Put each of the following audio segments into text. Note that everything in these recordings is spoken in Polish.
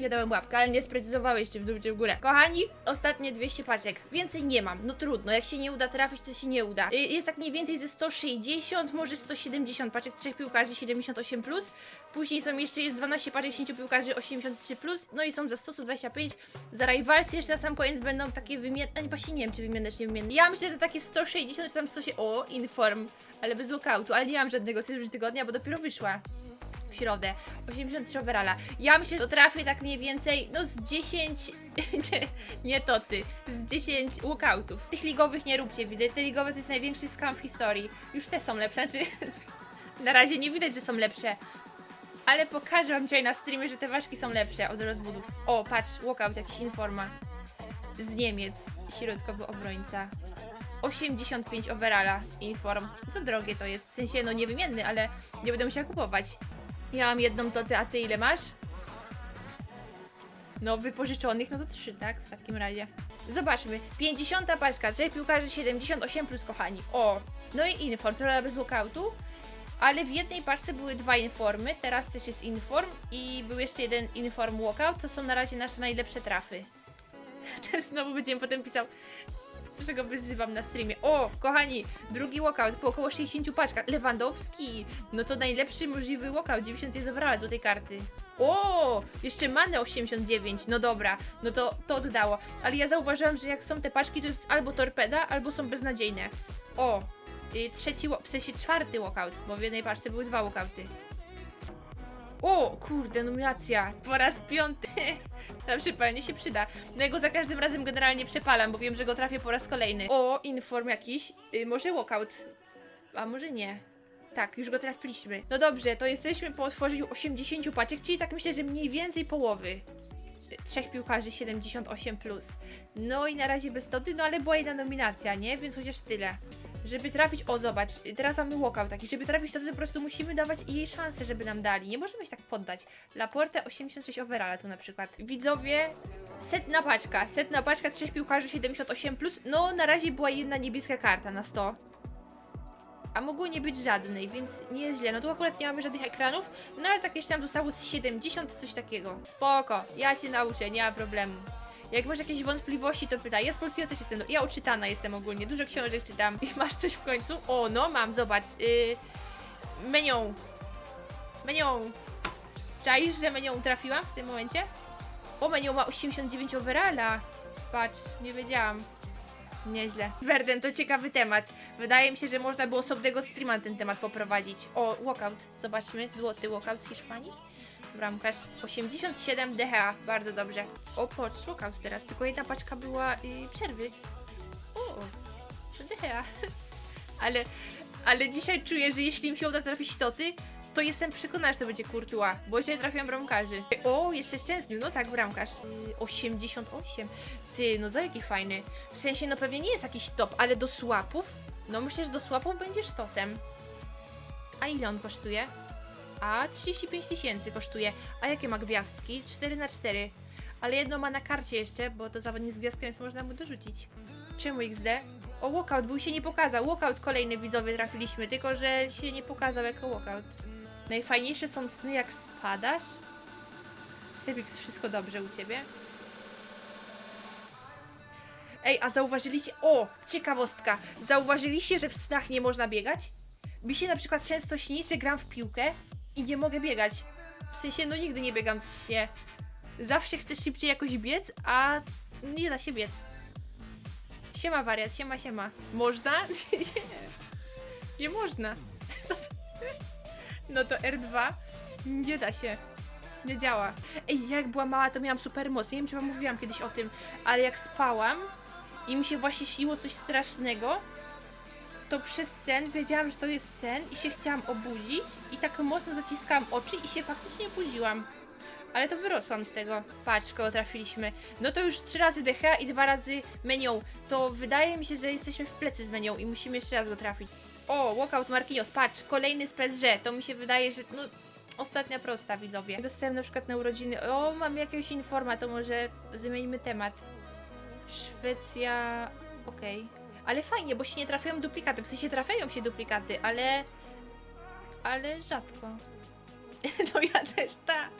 Ja dałem łapkę, ale nie sprecyzowałeś się w dół w górę. Kochani, ostatnie 200 paczek. Więcej nie mam. No trudno, jak się nie uda trafić, to się nie uda. Y, Jest tak mniej więcej ze 160, może 170 paczek, 3 piłkarzy 78+. Plus. Później są jeszcze jest 12 paczek 10 piłkarzy 83+. Plus. No i są za 100, 125. Za Rivals jeszcze na sam koniec będą takie wymienne, nie właśnie nie wiem czy wymienne czy nie wymienne. Ja myślę, że takie 160 czy tam 100 O, Inform, ale bez walkoutu, ale nie mam żadnego z tygodnia, bo dopiero wyszła w środę. 83 overalla. Ja myślę, że to trafię tak mniej więcej, no z 10, nie, nie to ty, z 10 walkoutów. Tych ligowych nie róbcie, widzę. Te ligowe to jest największy skam w historii. Już te są lepsze, znaczy na razie nie widać, że są lepsze. Ale pokażę wam dzisiaj na streamie, że te ważki są lepsze od rozbudów. O, patrz, walkout, jakiś informa. Z Niemiec, środkowy obrońca. 85 overalla, inform. No to drogie to jest, w sensie no niewymienny, ale nie będę musiała kupować. Ja mam jedną to ty, a ty ile masz? No, wypożyczonych, no to trzy, tak? W takim razie. Zobaczmy. 50 paczka, trzech piłkarzy 78 plus, kochani. O! No i inform, co bez walkoutu. Ale w jednej paczce były dwa informy, teraz też jest inform i był jeszcze jeden inform walkout. To są na razie nasze najlepsze trafy. Znowu będziemy potem pisał, że go wyzywam na streamie. O, kochani, drugi walkout po około 60 paczkach. Lewandowski, no to najlepszy możliwy walkout, 91 overall z tej karty. O, jeszcze Mane 89, no dobra, no to to oddało. Ale ja zauważyłam, że jak są te paczki, to jest albo torpeda, albo są beznadziejne. O, trzeci, wa- w sensie czwarty walkout, bo w jednej paczce były dwa walkouty. O, kurde, nominacja. Po raz piąty. Na przypalnie się przyda. No ja go za każdym razem generalnie przepalam, bo wiem, że go trafię po raz kolejny. O, inform jakiś. Y, może walkout. A może nie. Tak, już go trafiliśmy. No dobrze, to jesteśmy po otworzeniu 80 paczek, czyli tak myślę, że mniej więcej połowy. Y, Trzech piłkarzy 78+. Plus. No i na razie bez toty, no ale była jedna nominacja, nie? Więc chociaż tyle. Żeby trafić, o zobacz, teraz mamy walkout taki, żeby trafić to, to po prostu musimy dawać jej szansę, żeby nam dali. Nie możemy się tak poddać. Laporte 86 overalla tu na przykład. Widzowie, setna paczka, setna paczka, trzech piłkarzy 78+, plus. no na razie była jedna niebieska karta na 100. A mogło nie być żadnej, więc nie jest źle. No tu akurat nie mamy żadnych ekranów, no ale tak jeszcze tam zostało z 70, coś takiego. Spoko, ja cię nauczę, nie ma problemu. Jak masz jakieś wątpliwości, to pytaj. Ja z polskiego też jestem, ja uczytana jestem ogólnie, dużo książek czytam. I masz coś w końcu? O, no mam, zobacz. Yy, menią. Menią. Czaisz, że menią trafiłam w tym momencie? O, menią ma 89 overalla. Patrz, nie wiedziałam. Nieźle. Verden to ciekawy temat. Wydaje mi się, że można było osobnego streama ten temat poprowadzić. O, walkout. Zobaczmy. Złoty walkout z Hiszpanii. Bramkarz 87 DHA. Bardzo dobrze. O, patrz, walkout teraz. Tylko jedna paczka była y, przerwy. O, to DHA. ale, ale dzisiaj czuję, że jeśli mi się uda trafić toty, to jestem przekonana, że to będzie Courtois, bo dzisiaj trafiłam bramkarzy. O, jeszcze Szczęsny, no tak, bramkarz. Y, 88. Ty, no za jaki fajny. W sensie, no pewnie nie jest jakiś top, ale do słapów? No myślę, że do słapów będzie sztosem. A ile on kosztuje? A 35 tysięcy kosztuje. A jakie ma gwiazdki? 4 na 4 Ale jedno ma na karcie jeszcze, bo to zawodnik z gwiazdką, więc można mu dorzucić. Czemu XD? O, walkout, był się nie pokazał. Walkout kolejny widzowie trafiliśmy, tylko że się nie pokazał jako walkout. Najfajniejsze są sny jak spadasz. Sebix, wszystko dobrze u ciebie? Ej, a zauważyliście. O! Ciekawostka! Zauważyliście, że w snach nie można biegać? Mi się na przykład często śni, że gram w piłkę i nie mogę biegać. W sensie, no nigdy nie biegam w śnie. Zawsze chcę szybciej jakoś biec, a nie da się biec. Siema wariat, siema, siema. Można? nie. Nie można. No to R2 nie da się. Nie działa. Ej, jak była mała, to miałam super moc. Nie wiem, czy wam mówiłam kiedyś o tym, ale jak spałam i mi się właśnie śniło coś strasznego, to przez sen wiedziałam, że to jest sen i się chciałam obudzić i tak mocno zaciskałam oczy i się faktycznie budziłam. Ale to wyrosłam z tego. Patrz, kogo trafiliśmy. No to już trzy razy DH i dwa razy menią. To wydaje mi się, że jesteśmy w plecy z menią i musimy jeszcze raz go trafić. O, walkout Marquinhos, patrz, kolejny z PSG. To mi się wydaje, że no, ostatnia prosta, widzowie. Dostałem na przykład na urodziny, o, mam jakiegoś informa, to może zmieńmy temat. Szwecja, okej. Ale fajnie, bo się nie trafiają duplikaty. W sensie trafiają się duplikaty, ale... Ale rzadko. No ja też tak.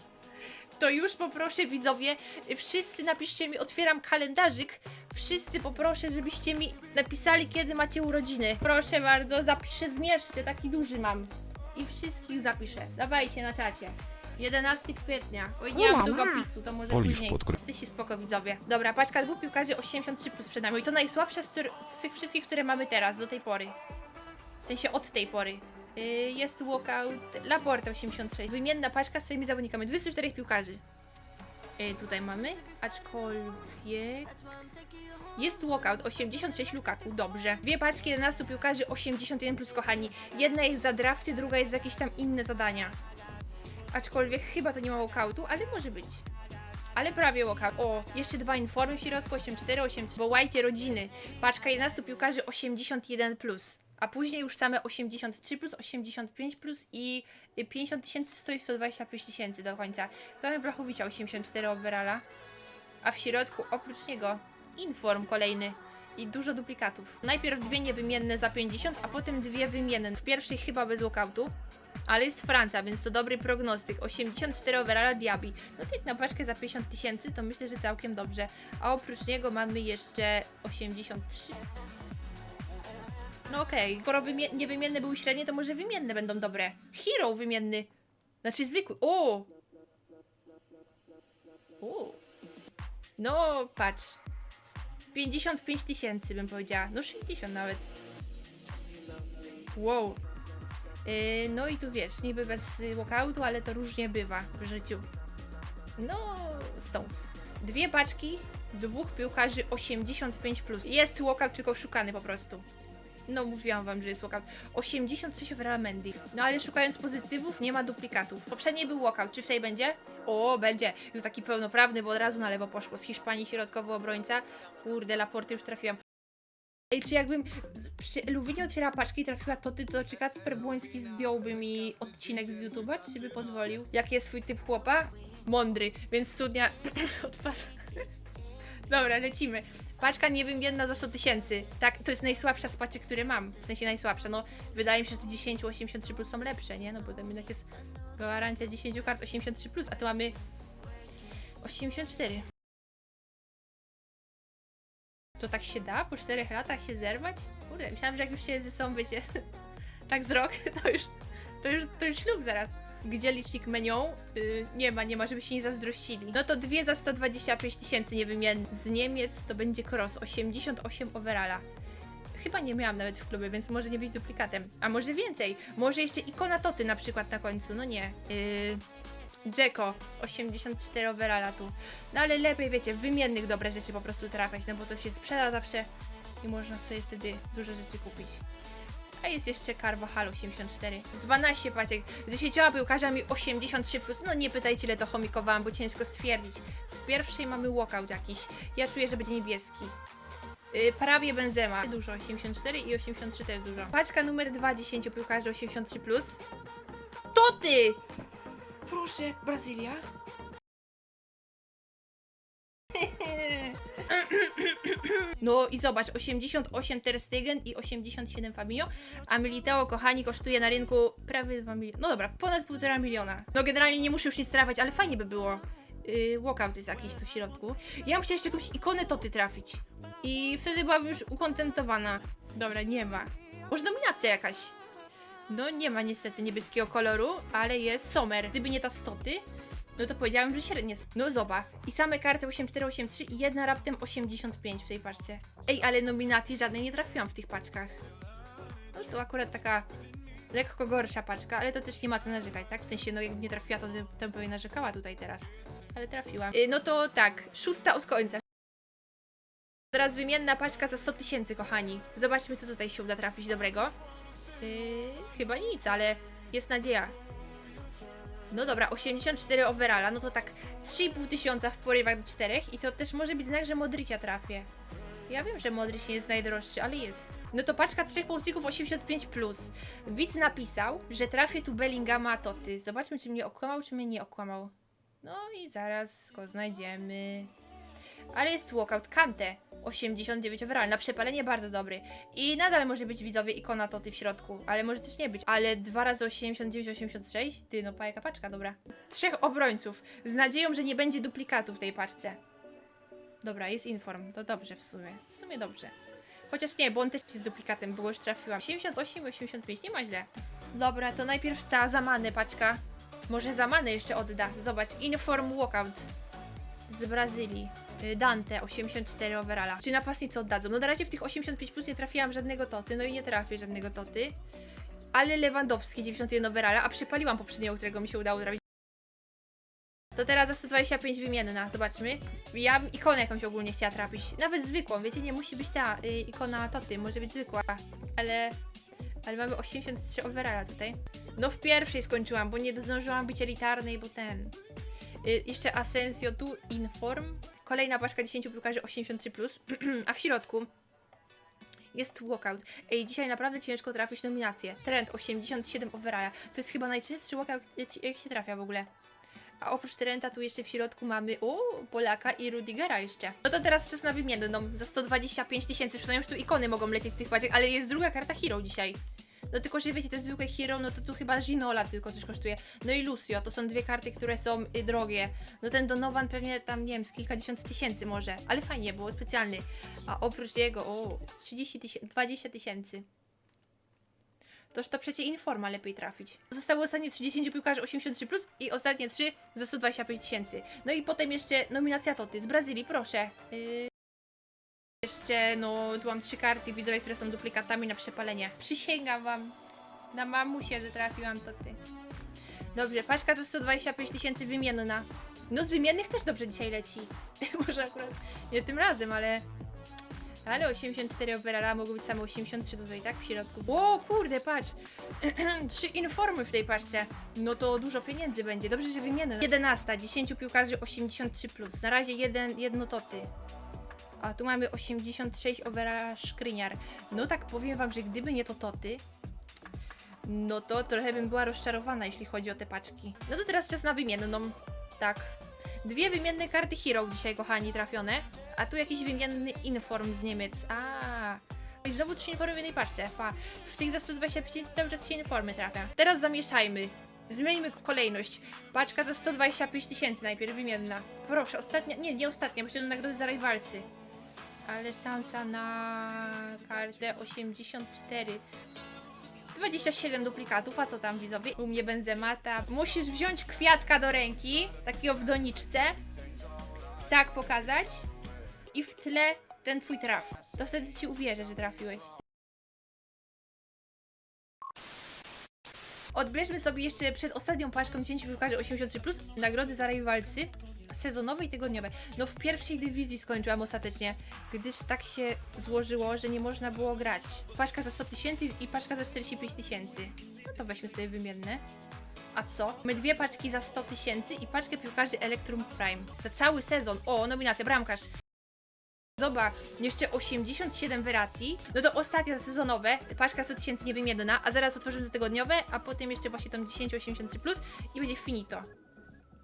to już poproszę widzowie, wszyscy napiszcie mi, otwieram kalendarzyk, wszyscy poproszę, żebyście mi napisali, kiedy macie urodziny. Proszę bardzo, zapiszę, zmierzcie, taki duży mam. I wszystkich zapiszę. Dawajcie na czacie. 11 kwietnia. Oj, nie mam długopisu, to może Polisz później. podkre- Jesteście spoko widzowie. Dobra, paczka dwóch piłkarzy 83 plus przed nami. I to najsłabsza z, z tych wszystkich, które mamy teraz, do tej pory. W sensie od tej pory. Yy, jest walkout Laporte 86. Wymienna paczka z tymi zawodnikami. 24 piłkarzy. Yy, tutaj mamy. Aczkolwiek. Jest walkout 86 Lukaku, dobrze. Dwie paczki 11 piłkarzy 81 plus kochani. Jedna jest za drafty, druga jest za jakieś tam inne zadania. Aczkolwiek chyba to nie ma walkoutu, ale może być. Ale prawie walkout. O, jeszcze dwa informy w środku 84, 83. Wołajcie rodziny. Paczka 11 piłkarzy 81 plus. A później już same 83 plus, 85 plus i y, 50 tysięcy stoi 125 tysięcy do końca. To mamy Blachowicza 84 overalla. A w środku oprócz niego inform kolejny i dużo duplikatów. Najpierw dwie niewymienne za 50, a potem dwie wymienne. W pierwszej chyba bez walkoutu, ale jest Francja, więc to dobry prognostyk. 84 overalla Diaby. No tak na paczkę za 50 tysięcy to myślę, że całkiem dobrze. A oprócz niego mamy jeszcze 83. No okej, skoro wymie- niewymienne były średnie, to może wymienne będą dobre. Hero wymienny. Znaczy zwykły. O! O! No, patrz. 55 tysięcy bym powiedziała. No 60 nawet. Wow. Yy, no i tu wiesz, niby bez walkoutu, ale to różnie bywa w życiu. No, Stones. Dwie paczki, dwóch piłkarzy 85+. Plus. Jest walkout, tylko szukany po prostu. No, mówiłam wam, że jest walkout. 86 overall Mendy. No ale szukając pozytywów, nie ma duplikatów. Poprzedni był walkout. Czy w tej będzie? O, będzie. Już taki pełnoprawny, bo od razu na lewo poszło. Z Hiszpanii środkowy obrońca. Kurde, Laporty już trafiłam. Ej, czy jakbym przy Luwinie otwierała paczki i trafiła to ty, to czy Kacper Błoński zdjąłby mi odcinek z YouTube'a, czy by pozwolił? Jaki jest twój typ chłopa? Mądry, więc studnia odpada. Dobra, lecimy. Paczka niewymienna za 100 tysięcy. Tak, to jest najsłabsza z paczek, które mam. W sensie najsłabsza. No, wydaje mi się, że te 10, 83 plus są lepsze, nie? No, bo tam jednak jest gwarancja 10 kart 83 plus, a tu mamy 84. To tak się da? Po 4 latach się zerwać? Kurde, myślałam, że jak już się ze sobą wiecie, tak z rok, to już, to już, to już ślub zaraz. Gdzie licznik menu? Yy, nie ma, nie ma, żeby się nie zazdrościli. No to dwie za 125 tysięcy niewymienne. Z Niemiec to będzie cross, 88 overalla. Chyba nie miałam nawet w klubie, więc może nie być duplikatem. A może więcej? Może jeszcze ikona Toty na przykład na końcu, no nie. Yy, Jacko, 84 overalla tu. No ale lepiej, wiecie, w wymiennych dobre rzeczy po prostu trafiać, no bo to się sprzeda zawsze i można sobie wtedy dużo rzeczy kupić. A jest jeszcze Carvajal 84. 12 paczek z 10 piłkarzami 83+. Plus. No nie pytajcie ile to chomikowałam, bo ciężko stwierdzić. W pierwszej mamy walkout jakiś. Ja czuję, że będzie niebieski. Yy, prawie Benzema. Dużo, 84 i 83 też dużo. Paczka numer 2, 10 piłkarzy 83+. Plus. To ty! Proszę, Brazylia. No i zobacz, 88 Ter Stegen i 87 Fabinho, a Militao, kochani, kosztuje na rynku prawie 2 miliony. No dobra, ponad 1,5 miliona. No generalnie nie muszę już nic trafiać, ale fajnie by było. Yy, walkout jest jakiś tu w środku. Ja bym chciała jeszcze jakąś ikonę Toty trafić. I wtedy byłabym już ukontentowana. Dobra, nie ma. Może dominacja jakaś. No nie ma niestety niebieskiego koloru, ale jest Sommer. Gdyby nie ta stoty, no to powiedziałam, że średnie są. No zobacz. I same karty 8483 i jedna raptem 85 w tej paczce. Ej, ale nominacji żadnej nie trafiłam w tych paczkach. No to akurat taka lekko gorsza paczka, ale to też nie ma co narzekać, tak? W sensie, no jakby nie trafiła, to, bym pewnie narzekała tutaj teraz. Ale trafiłam. Y, no to tak, szósta od końca. Teraz wymienna paczka za 100 tysięcy, kochani. Zobaczmy, co tutaj się uda trafić dobrego. Yy, chyba nic, ale jest nadzieja. No dobra, 84 overalla, no to tak 3,5 tysiąca w porywach do 4 i to też może być znak, że Modrycia trafię. Ja wiem, że Modryć nie jest najdroższy, ale jest. No to paczka trzech pomocników 85+. Plus. Widz napisał, że trafię tu Bellingama Toty. Zobaczmy, czy mnie okłamał, czy mnie nie okłamał. No i zaraz go znajdziemy. Ale jest walkout Kante. 89 overall. Na przepalenie bardzo dobry. I nadal może być widzowie ikona Toty w środku, ale może też nie być. Ale 2 razy 89, 86? Ty, no pajka paczka, dobra. Trzech obrońców. Z nadzieją, że nie będzie duplikatu w tej paczce. Dobra, jest inform. To dobrze w sumie. W sumie dobrze. Chociaż nie, bo on też jest duplikatem, bo już trafiłam. 78 i 85, nie ma źle. Dobra, to najpierw ta zamany paczka. Może zamany jeszcze odda. Zobacz, Inform Walkout z Brazylii. Y, Dante, 84 overalla. Czy napastnicy oddadzą? No na razie w tych 85 plus nie trafiłam żadnego toty, no i nie trafię żadnego toty. Ale Lewandowski, 91 overalla, a przypaliłam poprzedniego, którego mi się udało trafić. To teraz za 125 wymienna, zobaczmy. Ja bym ikonę jakąś ogólnie chciała trafić. Nawet zwykłą, wiecie, nie musi być ta y, ikona toty, może być zwykła. Ale, ale mamy 83 overalla tutaj. No w pierwszej skończyłam, bo nie zdążyłam być elitarnej, bo ten... Y, jeszcze Asensio tu, Inform. Kolejna paczka 10 piłkarzy 83+, plus, a w środku jest walkout. Ej, dzisiaj naprawdę ciężko trafić nominację. Trend 87 overalla. To jest chyba najczęstszy walkout, jak się trafia w ogóle. A oprócz Trenta tu jeszcze w środku mamy o, Polaka i Rudigera jeszcze. No to teraz czas na wymienną. Za 125 tysięcy, przynajmniej już tu ikony mogą lecieć z tych paczek, ale jest druga karta Hero dzisiaj. No tylko, że wiecie, te zwykłe Hero, no to tu chyba Ginola tylko coś kosztuje. No i Lucio, to są dwie karty, które są y, drogie. No ten Donovan pewnie tam, nie wiem, z kilkadziesiąt tysięcy może, ale fajnie, było specjalny. A oprócz jego, o, 30 tysięcy, 20 tysięcy. Toż to przecie Informa lepiej trafić. Zostały ostatnie 30 piłkarzy 83+, plus i ostatnie 3 za 125 tysięcy. No i potem jeszcze nominacja Toty z Brazylii, proszę. Yy... Jeszcze, no, tu mam trzy karty widzowie, które są duplikatami na przepalenie. Przysięgam wam na mamusie, że trafiłam Toty. Dobrze, paczka za 125 tysięcy wymienna. No z wymiennych też dobrze dzisiaj leci. Może akurat nie tym razem, ale... Ale 84 overalla mogą być same 83 tutaj, tak? W środku. O kurde, patrz! Trzy informy w tej paczce. No to dużo pieniędzy będzie. Dobrze, że wymienię. 11, 10 piłkarzy 83+. Plus. Na razie jeden, jedno toty. A tu mamy 86 overalla szkryniar. No tak powiem wam, że gdyby nie to toty, no to trochę bym była rozczarowana, jeśli chodzi o te paczki. No to teraz czas na wymienną. Tak. Dwie wymienne karty Hero dzisiaj, kochani, trafione. A tu jakiś wymienny inform z Niemiec. A. I znowu trzy informy w jednej paczce. Pa. W tych za 125 cały czas się informy trafia. Teraz zamieszajmy. Zmieńmy kolejność. Paczka za 125 tysięcy najpierw wymienna. Proszę, ostatnia. Nie, nie ostatnia, bo się nagrody za rivalsy. Ale szansa na kartę 84. 27 duplikatów, a co tam widzowie? U mnie benzemata. Musisz wziąć kwiatka do ręki, takiego w doniczce. Tak pokazać. I w tle ten twój traf. To wtedy ci uwierzę, że trafiłeś. Odbierzmy sobie jeszcze przed ostatnią paczką 10 piłkarzy 83+, plus, nagrody za rywalcy sezonowe i tygodniowe. No w pierwszej dywizji skończyłam ostatecznie, gdyż tak się złożyło, że nie można było grać. Paczka za 100 tysięcy i paczka za 45 tysięcy. No to weźmy sobie wymienne. A co? My dwie paczki za 100 tysięcy i paczkę piłkarzy Electrum Prime. Za cały sezon. O, nominacja, bramkarz. Zobacz, jeszcze 87 Verratti, no to ostatnia sezonowe, paczka 100 tysięcy niewymienna, a zaraz otworzymy te tygodniowe, a potem jeszcze właśnie tą 1083 plus i będzie finito.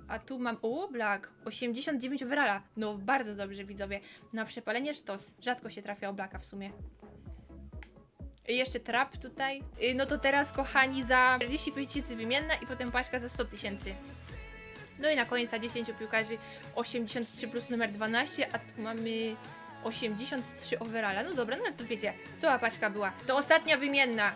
A tu mam, o, Black, 89 overalla, no bardzo dobrze widzowie, na przepalenie sztos, rzadko się trafia o Blacka w sumie. I jeszcze trap tutaj, no to teraz kochani za 45 tysięcy wymienna i potem paczka za 100 tysięcy. No i na koniec za 10 piłkarzy 83 plus numer 12, a tu mamy 83 overalla. No dobra, no to wiecie, cała paczka była. To ostatnia wymienna.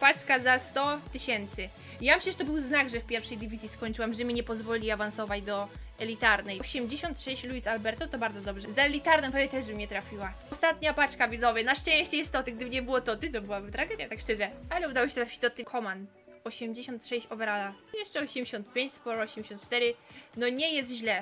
Paczka za 100 tysięcy. Ja myślę, że to był znak, że w pierwszej dywizji skończyłam, że mi nie pozwoli awansować do elitarnej. 86 Luis Alberto to bardzo dobrze. Za elitarną pewnie też bym nie trafiła. Ostatnia paczka widzowie. Na szczęście jest to, gdyby nie było toty, to byłaby tragedia, tak szczerze. Ale udało się trafić toty. Koman. 86 overalla. Jeszcze 85, sporo 84. No nie jest źle.